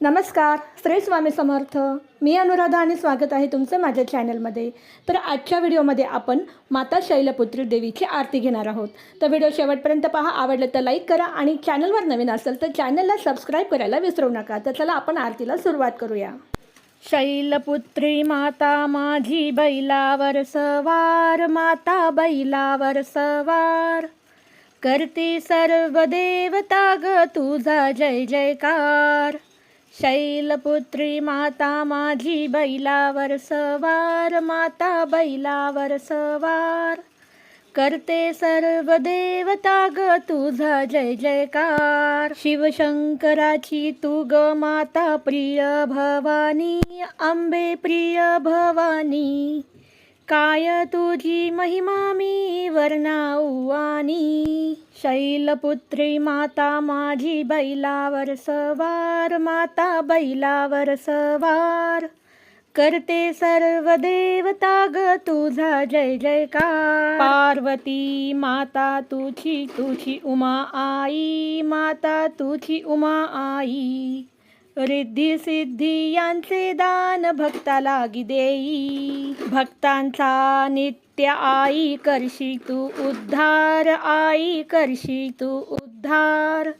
नमस्कार श्री स्वामी समर्थ. मी अनुराधा आणि स्वागत आहे तुमचं माझ्या चॅनलमध्ये तर आजच्या व्हिडिओमध्ये आपण माता शैलपुत्री देवीची आरती घेणार आहोत. तर व्हिडिओ शेवटपर्यंत पहा आवडलं तर लाईक करा आणि चॅनलवर नवीन असेल तर चॅनलला सबस्क्राईब करायला विसरू नका. तर चला आपण आरतीला सुरुवात करूया. शैलपुत्री माता माझी बैलावर सवार माता बैलावर सवार. करते सर्व देवता ग तुझा जय जयकार. शैलपुत्री माता माझी बैलावर सवार माता बैलावर सवार. करते सर्व देवता ग तुझा जय जयकार. शिवशंकराची तू ग माता प्रिय भवानी अंबे प्रिय भवानी. काय तुझी महिमा मी वर्णाऊ आणि शैलपुत्री माता माझी बैलावर सवार माता बैलावर सवार. करते सर्व देवता ग तुझा जय जयकार. पार्वती माता तुझी तुझी उमा आई माता तुझी उमा आई. रिद्धी सिद्धी यांचे दान भक्ता लागी देई. भक्तांचा नित्य आई करशी तू उद्धार आई करशी तू उद्धार.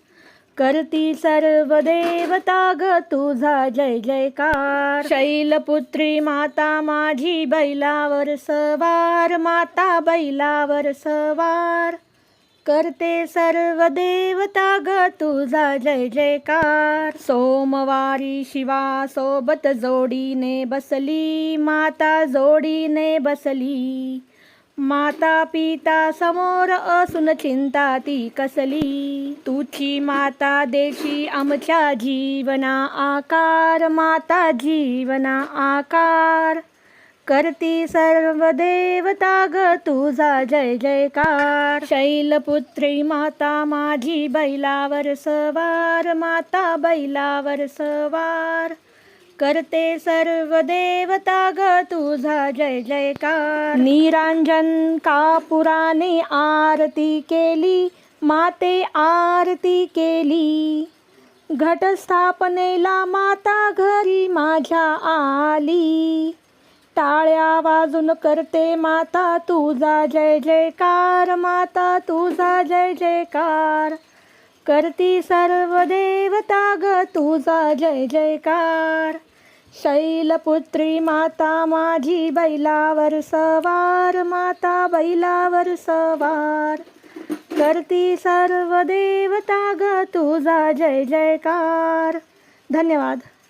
करती सर्व देवता ग तुझा जय जयकार. शैलपुत्री माता माझी बैलावर सवार माता बैलावर सवार. करते सर्व देवता ग तुझा जय जयकार. सोमवारी शिवा सोबत जोडीने बसली माता जोडीने बसली. माता पिता समोर असून चिंता ती कसली? तुझी माता देशी आमच्या जीवना आकार माता जीवना आकार. करती सर्व देवता ग तुझा जय जयकार. शैलपुत्री माता माझी बैलावर सवार माता बैलावर सवार. करते सर्व देवता ग तुझा जय जयकार. निरांजन कापुराने आरती केली माते आरती केली. घटस्थापनेला माता घरी माझ्या आली. टाळ्या वाजून करते माता तुझा जय जयकार. माता तुझा जय जयकार. करती सर्व देवता ग तुझा जय जयकार. शैलपुत्री माता माझी बैलावर सवार. माता बैलावर सवार. करती सर्व देवता ग तुझा जय जयकार. धन्यवाद.